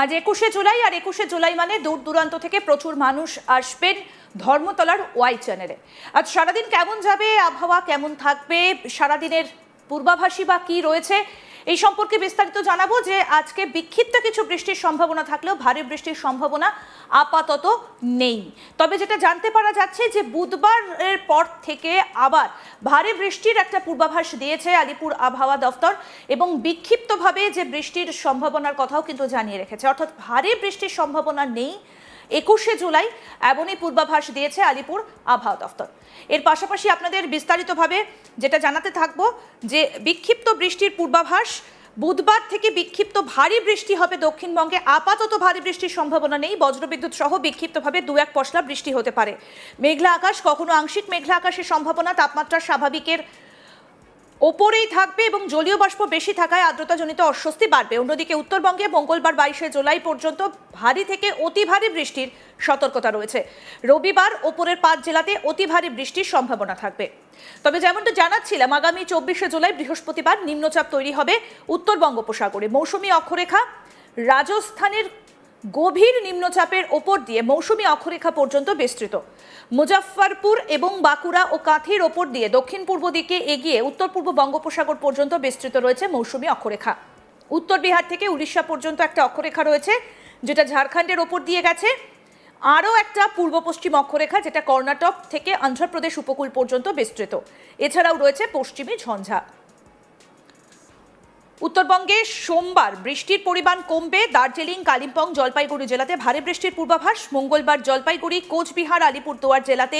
আজ একুশে জুলাই, আর একুশে জুলাই মানে দূর দূরান্ত থেকে প্রচুর মানুষ আসবেন ধর্মতলার ওয়াই চ্যানেলে। আজ সারাদিন কেমন যাবে? আবহাওয়া কেমন থাকবে? সারাদিনের পূর্বাভাসী বা কি রয়েছে? এই সম্পর্কে বিস্তারিত জানাব যে আজকে বিক্ষিপ্ত কিছু বৃষ্টির সম্ভাবনা থাকলেও ভারী বৃষ্টির সম্ভাবনা আপাতত নেই। তবে যেটা জানতে পারা যাচ্ছে যে বুধবারের পর থেকে আবার ভারী বৃষ্টির একটা পূর্বাভাস দিয়েছে আলিপুর আবহাওয়া দফতর এবং বিক্ষিপ্তভাবে যে বৃষ্টির সম্ভাবনার কথাও কিন্তু জানিয়ে রেখেছে। অর্থাৎ ভারী বৃষ্টির সম্ভাবনা নেই। একুশে জুলাই এমনই পূর্বাভাস দিয়েছে আলিপুর আবহাওয়া দফতর। এর পাশাপাশি আপনাদের বিস্তারিতভাবে যেটা জানাতে থাকব যে বিক্ষিপ্ত বৃষ্টির পূর্বাভাস, বুধবার থেকে বিক্ষিপ্ত ভারী বৃষ্টি হবে দক্ষিণবঙ্গে। আপাতত ভারী বৃষ্টির সম্ভাবনা নেই। বজ্রবিদ্যুৎ সহ বিক্ষিপ্তভাবে দু এক পশলা বৃষ্টি হতে পারে। মেঘলা আকাশ, কখনো আংশিক মেঘলা আকাশের সম্ভাবনা, তাপমাত্রা স্বাভাবিকের ওপরেই থাকবে এবং জলীয় বাষ্প বেশি থাকায় আর্দ্রতাজনিত অস্বস্তি বাড়বে। অন্যদিকে উত্তরবঙ্গে মঙ্গলবার বাইশে জুলাই পর্যন্ত ভারী থেকে অতি ভারী বৃষ্টির সতর্কতা রয়েছে। রবিবার ওপরের পাঁচ জেলাতে অতি ভারী বৃষ্টির সম্ভাবনা থাকবে। তবে যেমনটা জানাচ্ছিলাম, আগামী চব্বিশে জুলাই বৃহস্পতিবার নিম্নচাপ তৈরি হবে উত্তর বঙ্গোপসাগরে মৌসুমী অক্ষরেখা রাজস্থানের গভীর নিম্নচাপের ওপর দিয়ে মৌসুমী অক্ষরেখা পর্যন্ত বিস্তৃত। মুজাফফরপুর এবং বাঁকুড়া ও কাঁথির ওপর দিয়ে দক্ষিণ পূর্ব দিকে এগিয়ে উত্তর পূর্ব বঙ্গোপসাগর পর্যন্ত বিস্তৃত রয়েছে মৌসুমী অক্ষরেখা। উত্তর বিহার থেকে উড়িষ্যা পর্যন্ত একটা অক্ষরেখা রয়েছে, যেটা ঝাড়খণ্ডের ওপর দিয়ে গেছে। আরও একটা পূর্ব পশ্চিম অক্ষরেখা, যেটা কর্ণাটক থেকে অন্ধ্রপ্রদেশ উপকূল পর্যন্ত বিস্তৃত। এছাড়াও রয়েছে পশ্চিমী ঝঞ্ঝা। উত্তরবঙ্গে সোমবার বৃষ্টির পরিমাণ কমবে। দার্জিলিং, কালিম্পং, জলপাইগুড়ি জেলাতে ভারী বৃষ্টির পূর্বাভাস। মঙ্গলবার জলপাইগুড়ি, কোচবিহার, আলিপুরদুয়ার জেলাতে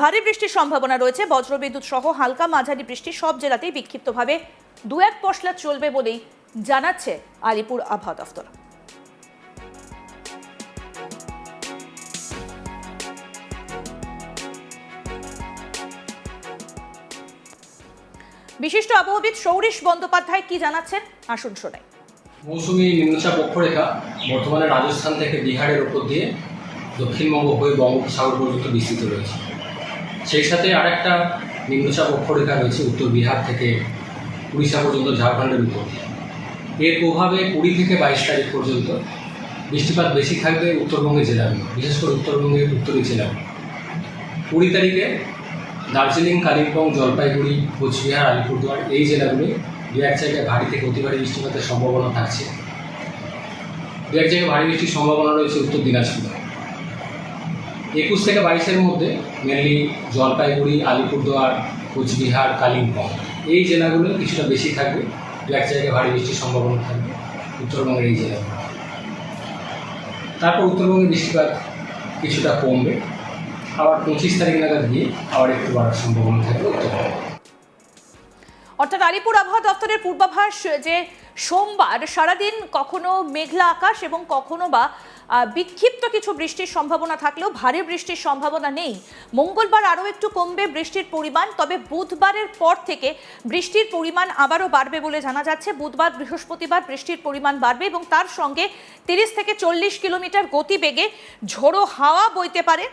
ভারী বৃষ্টির সম্ভাবনা রয়েছে। বজ্রবিদ্যুৎ সহ হালকা মাঝারি বৃষ্টি সব জেলাতেই বিক্ষিপ্তভাবে দু এক পশলা চলবে বলেই জানাচ্ছে আলিপুর আবহাওয়া দফতর বিশিষ্ট আবহবিদ সৌরিশ বন্দ্যোপাধ্যায় কি জানাচ্ছেন? আসুন শোনাই। মৌসুমী নিম্নচাপ অক্ষরেখা বর্তমানে রাজস্থান থেকে বিহারের ওপর দিয়ে দক্ষিণবঙ্গ হয়ে বঙ্গোপসাগর পর্যন্ত বিস্তৃত রয়েছে। সেই সাথে আরেকটা নিম্নচাপ অক্ষরেখা রয়েছে উত্তর বিহার থেকে উড়িষ্যা পর্যন্ত, ঝাড়খণ্ডের উপর দিয়ে। এর প্রভাবে কুড়ি থেকে বাইশ তারিখ পর্যন্ত বৃষ্টিপাত বেশি থাকবে উত্তরবঙ্গের জেলাগুলো বিশেষ করে উত্তরবঙ্গের উত্তরী জেলাগুলো কুড়ি তারিখে দার্জিলিং, কালিম্পং, জলপাইগুড়ি, কোচবিহার, আলিপুরদুয়ার এই জেলাগুলি দু এক জায়গায় ভারী থেকে অতি ভারী বৃষ্টিপাতের সম্ভাবনা থাকছে। দু এক জায়গায় ভারী বৃষ্টির সম্ভাবনা রয়েছে উত্তর দিনাজপুরে। একুশ থেকে বাইশের মধ্যে মেনলি জলপাইগুড়ি, আলিপুরদুয়ার, কোচবিহার, কালিম্পং এই জেলাগুলো কিছুটা বেশি থাকবে, দু এক জায়গায় ভারী বৃষ্টির সম্ভাবনা থাকবে উত্তরবঙ্গের এই জেলাগুলো। তারপর উত্তরবঙ্গে বৃষ্টিপাত কিছুটা কমবে। আবার পঁচিশ তারিখ নাগাদ গিয়ে আবার একটু বাড়ার সম্ভাবনা থাকবে অর্থাৎ আলিপুর আবহাওয়া দপ্তরের পূর্বাভাস যে সোমবার সারাদিন কখনো মেঘলা আকাশ এবং কখনো বা বিক্ষিপ্ত কিছু বৃষ্টির সম্ভাবনা থাকলেও ভারী বৃষ্টির সম্ভাবনা নেই। মঙ্গলবার আরও একটু কমবে বৃষ্টির পরিমাণ, তবে বুধবারের পর থেকে বৃষ্টির পরিমাণ আবারও বাড়বে বলে জানা যাচ্ছে। বুধবার, বৃহস্পতিবার বৃষ্টির পরিমাণ বাড়বে এবং তার সঙ্গে তিরিশ থেকে চল্লিশ কিলোমিটার গতিবেগে ঝোড়ো হাওয়া বইতে পারে।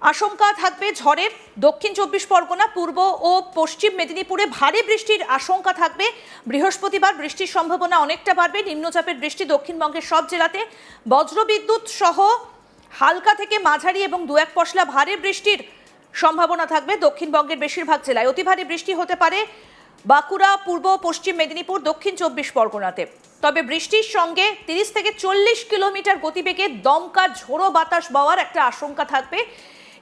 আশঙ্কা থাকবে ঝড়ের। দক্ষিণ চব্বিশ পরগনা, পূর্ব ও পশ্চিম মেদিনীপুরে ভারী বৃষ্টির আশঙ্কা থাকবে। বৃহস্পতিবার বৃষ্টির সম্ভাবনা অনেকটা বাড়বে। নিম্নচাপের বৃষ্টি দক্ষিণবঙ্গের সব জেলাতে। বজ্রবিদ্যুৎ সহ হালকা থেকে মাঝারি এবং দু এক পশলা ভারী বৃষ্টির সম্ভাবনা থাকবে দক্ষিণবঙ্গের বেশিরভাগ জেলায়। অতি ভারী বৃষ্টি হতে পারে বাঁকুড়া, পূর্ব, পশ্চিম মেদিনীপুর, দক্ষিণ চব্বিশ পরগনাতে। তবে বৃষ্টির সঙ্গে তিরিশ থেকে চল্লিশ কিলোমিটার গতিবেগে দমকা ঝোড়ো বাতাস বওয়ার একটা আশঙ্কা থাকবে।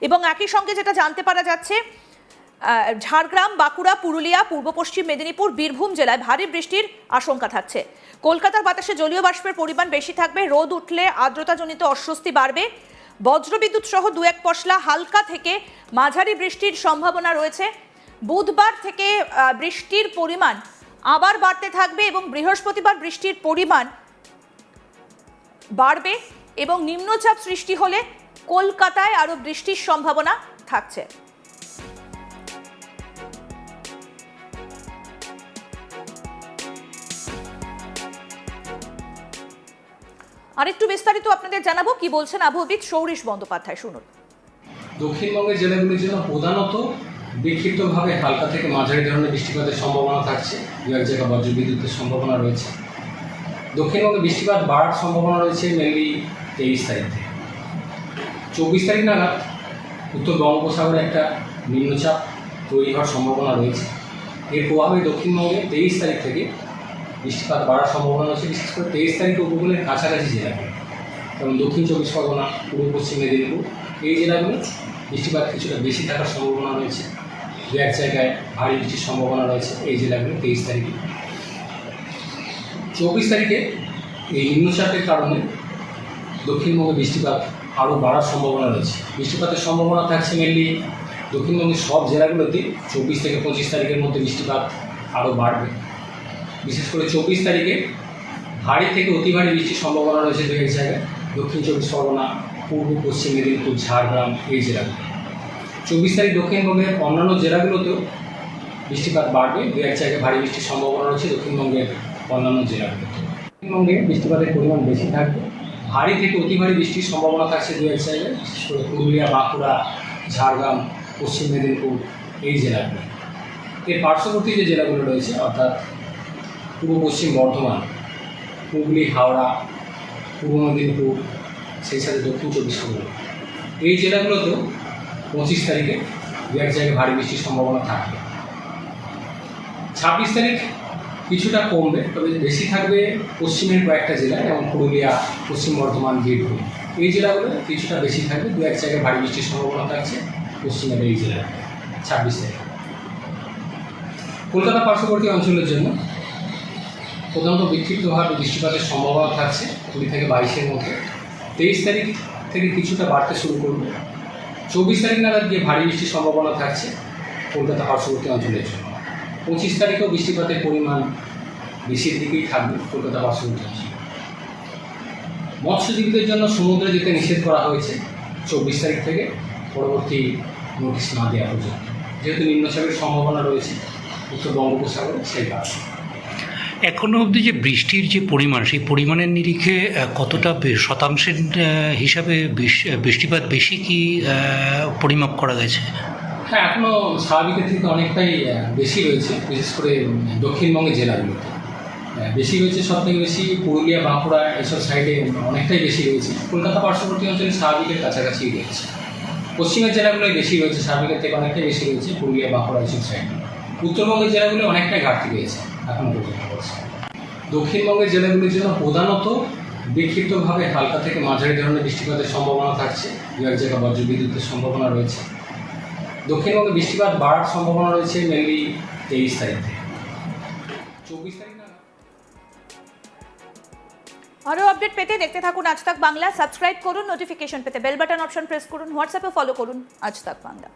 এবং একই সঙ্গে যেটা জানতে পারা যাচ্ছে ঝাড়গ্রাম, বাঁকুড়া, পুরুলিয়া, পূর্ব পশ্চিম মেদিনীপুর, বীরভূম জেলায় ভারী বৃষ্টির আশঙ্কা থাকছে। কলকাতার বাতাসে জলীয় বাষ্পের পরিমাণ বেশি থাকবে, রোদ উঠলে আর্দ্রতাজনিত অস্বস্তি বাড়বে। বজ্রবিদ্যুৎ সহ দু এক পশলা হালকা থেকে মাঝারি বৃষ্টির সম্ভাবনা রয়েছে। বুধবার থেকে বৃষ্টির পরিমাণ আবার বাড়তে থাকবে এবং বৃহস্পতিবার বৃষ্টির পরিমাণ বাড়বে এবং নিম্নচাপ সৃষ্টি হলে কলকাতায় আরও বৃষ্টির সম্ভাবনা থাকছে। আরেকটু বিস্তারিত আপনাদের জানাব, কি বলছেন আবহবিদ সৌরিশ বন্দ্যোপাধ্যায়, শুনুন। দক্ষিণবঙ্গের জেলাগুলির জন্য প্রধানত বিক্ষিপ্তভাবে হালকা থেকে মাঝারি ধরনের বৃষ্টিপাতের সম্ভাবনা থাকছে, দু এক জায়গায় বজ্রবিদ্যুতের সম্ভাবনা রয়েছে। দক্ষিণবঙ্গে বৃষ্টিপাত বাড়ার সম্ভাবনা রয়েছে মেনলি তেইশ তারিখ থেকে। চব্বিশ তারিখ নাগাদ উত্তর বঙ্গোপসাগরে একটা নিম্নচাপ তৈরি হওয়ার সম্ভাবনা রয়েছে। এর প্রভাবে দক্ষিণবঙ্গে তেইশ তারিখ থেকে বৃষ্টিপাত বাড়ার সম্ভাবনা রয়েছে, বিশেষ করে তেইশ তারিখে উপকূলের কাছাকাছি জেলাগুলো। যেমন দক্ষিণ চব্বিশ পরগনা, পূর্ব পশ্চিম মেদিনীপুর, এই জেলাগুলো বৃষ্টিপাত কিছুটা বেশি থাকার সম্ভাবনা রয়েছে। দু এক জায়গায় ভারী বৃষ্টির সম্ভাবনা রয়েছে এই জেলাগুলো তেইশ তারিখে। চব্বিশ তারিখে এই নিম্নচাপের কারণে দক্ষিণবঙ্গে বৃষ্টিপাত আরও বাড়ার সম্ভাবনা রয়েছে। বৃষ্টিপাতের সম্ভাবনা থাকছে মেনলি দক্ষিণবঙ্গের সব জেলাগুলোতে চব্বিশ থেকে পঁচিশ তারিখের মধ্যে বৃষ্টিপাত আরও বাড়বে। বিশেষ করে চব্বিশ তারিখে ভারী থেকে অতি ভারী বৃষ্টির সম্ভাবনা রয়েছে দু এক জায়গায়। দক্ষিণ চব্বিশ পরগনা, পূর্ব, পশ্চিম মেদিনীপুর, ঝাড়গ্রাম এই জেলাগুলো। চব্বিশ তারিখ দক্ষিণবঙ্গের অন্যান্য জেলাগুলোতেও বৃষ্টিপাত বাড়বে। দু এক জায়গায় ভারী বৃষ্টির সম্ভাবনা রয়েছে দক্ষিণবঙ্গের অন্যান্য জেলাগুলোতে। দক্ষিণবঙ্গে বৃষ্টিপাতের পরিমাণ বেশি থাকবে। ভারী থেকে অতি ভারী বৃষ্টির সম্ভাবনা থাকছে দু এক জায়গায় বিশেষ করে পুরুলিয়া, বাঁকুড়া, ঝাড়গ্রাম, পশ্চিম মেদিনীপুর এই জেলাগুলো। এর পার্শ্ববর্তী যে জেলাগুলো রয়েছে, অর্থাৎ পূর্ব পশ্চিম বর্ধমান, হুগলি, হাওড়া, পূর্ব মেদিনীপুর, সেই সাথে দক্ষিণ চব্বিশ পরগনা, এই জেলাগুলোতেও পঁচিশ তারিখে দু এক জায়গায় ভারী বৃষ্টির সম্ভাবনা থাকবে। ছাব্বিশ তারিখ কিছুটা কমবে, তবে বেশি থাকবে পশ্চিমের কয়েকটা জেলায় যেমন পুরুলিয়া, পশ্চিম বর্ধমান, বীরভূম। এই জেলাগুলো কিছুটা বেশি থাকবে দু এক জায়গায় ভারী বৃষ্টির সম্ভাবনা থাকছে পশ্চিমের এই জেলায়, ছাব্বিশ তারিখ। কলকাতা পার্শ্ববর্তী অঞ্চলের জন্য প্রধানত বিক্ষিপ্তভাবে বৃষ্টিপাতের সম্ভাবনা থাকছে, কুড়ি থেকে বাইশের মধ্যে। তেইশ তারিখ থেকে কিছুটা বাড়তে শুরু করবে। চব্বিশ তারিখ নাগাদ গিয়ে ভারী বৃষ্টির সম্ভাবনা থাকছে কলকাতা পার্শ্ববর্তী অঞ্চলের জন্য। পঁচিশ তারিখেও বৃষ্টিপাতের পরিমাণ বেশির দিকেই থাকবে কলকাতা পার্শ্ববর্তী অঞ্চলে মৎস্যজীবীদের জন্য সমুদ্রে যেতে নিষেধ করা হয়েছে চব্বিশ তারিখ থেকে, পরবর্তী নোটিশ না দেওয়া পর্যন্ত। যেহেতু নিম্নচাপের সম্ভাবনা রয়েছে, উত্তর বঙ্গোপসাগরে সেই কারণে। এখনও অবধি যে বৃষ্টির যে পরিমাণ, সেই পরিমাণের নিরিখে কতটা শতাংশের হিসাবে বৃষ্টিপাত বেশি কি পরিমাপ করা গেছে? হ্যাঁ এখনও স্বাভাবিকের থেকে অনেকটাই বেশি রয়েছে, বিশেষ করে দক্ষিণবঙ্গের জেলাগুলোতে। বেশি রয়েছে সব থেকে বেশি পুরুলিয়া, বাঁকুড়া, এসব সাইডে অনেকটাই বেশি রয়েছে। কলকাতা পার্শ্ববর্তী অঞ্চলে স্বাভাবিকের কাছাকাছি রয়েছে। পশ্চিমের জেলাগুলোই বেশি রয়েছে, স্বাভাবিকের থেকে অনেকটাই বেশি রয়েছে পুরুলিয়া, বাঁকুড়া, এসব সাইডে। উত্তরবঙ্গের জেলাগুলো অনেকটাই ঘাটতি রয়েছে এখনও পর্যন্ত দক্ষিণবঙ্গের জেলাগুলির জন্য প্রধানত বিক্ষিপ্তভাবে হালকা থেকে মাঝারি ধরনের বৃষ্টিপাতের সম্ভাবনা থাকছে। দু এক জায়গায় বজ্রবিদ্যুতের সম্ভাবনা রয়েছে। দক্ষিণবঙ্গে বৃষ্টিপাত বাড়ার সম্ভাবনা রয়েছে মেনলি তেইশ তারিখ। চব্বিশ আরও আপডেট পেতে দেখতে থাকুন আজ তাক বাংলা। সাবস্ক্রাইব করুন নোটিফিকেশন পেতে বেল বাটন অপশন প্রেস করুন হোয়াটসঅ্যাপে ফলো করুন। আজ তাক বাংলা।